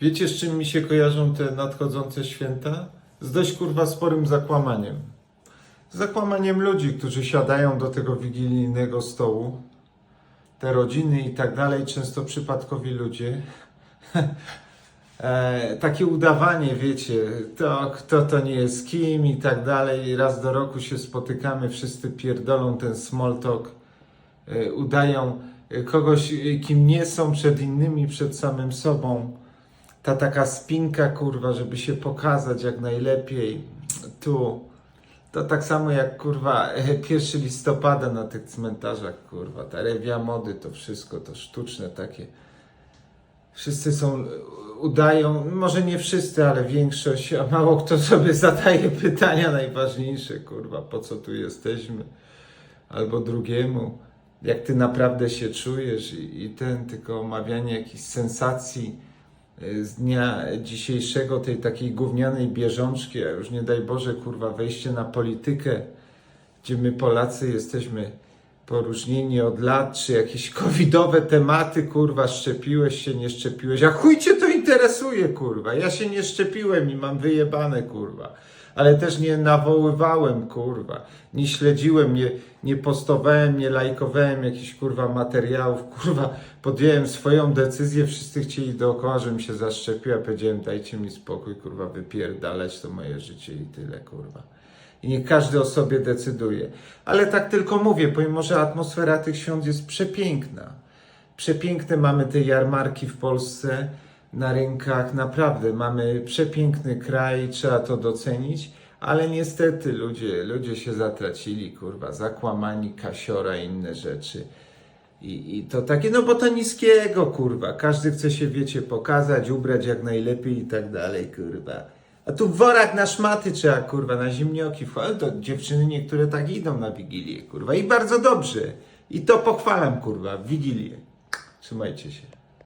Wiecie, z czym mi się kojarzą te nadchodzące święta? Z dość kurwa sporym zakłamaniem. Z zakłamaniem ludzi, którzy siadają do tego wigilijnego stołu. Te rodziny i tak dalej, często przypadkowi ludzie. e, takie udawanie, wiecie, to kto to nie jest kim i tak dalej. Raz do roku się spotykamy, wszyscy pierdolą ten small talk, e, udają e, kogoś, e, kim nie są przed innymi, przed samym sobą. Ta taka spinka, kurwa, żeby się pokazać jak najlepiej tu. To tak samo jak kurwa 1 listopada na tych cmentarzach, kurwa, ta rewia mody, to wszystko, to sztuczne takie. Wszyscy są, udają, może nie wszyscy, ale większość, a mało kto sobie zadaje pytania najważniejsze, kurwa, po co tu jesteśmy, albo drugiemu, jak ty naprawdę się czujesz? I, i ten, tylko omawianie jakichś sensacji z dnia dzisiejszego, tej takiej gównianej bieżączki, a już nie daj Boże, kurwa, wejście na politykę, gdzie my Polacy jesteśmy poróżnieni od lat, czy jakieś covidowe tematy, kurwa, szczepiłeś się, nie szczepiłeś, a chuj cię to interesuje, kurwa, ja się nie szczepiłem i mam wyjebane, kurwa, ale też nie nawoływałem, kurwa, nie śledziłem, nie, nie postowałem, nie lajkowałem jakichś, kurwa, materiałów, kurwa, podjąłem swoją decyzję, wszyscy chcieli dookoła, żebym się zaszczepił, a powiedziałem, dajcie mi spokój, kurwa, wypierdalać to moje życie i tyle, kurwa. I niech każdy o sobie decyduje. Ale tak tylko mówię, pomimo że atmosfera tych świąt jest przepiękna. Przepiękne mamy te jarmarki w Polsce na rynkach, naprawdę mamy przepiękny kraj, trzeba to docenić, ale niestety ludzie, ludzie się zatracili, kurwa, zakłamani, kasiora i inne rzeczy. I, I to takie, no bo to niskiego, kurwa. Każdy chce się, wiecie, pokazać, ubrać jak najlepiej i tak dalej, kurwa. A tu worak na szmaty trzeba, kurwa, na zimnioki. Ale to dziewczyny niektóre tak idą na Wigilię, kurwa. I bardzo dobrze. I to pochwalam, kurwa, w Wigilię. Trzymajcie się.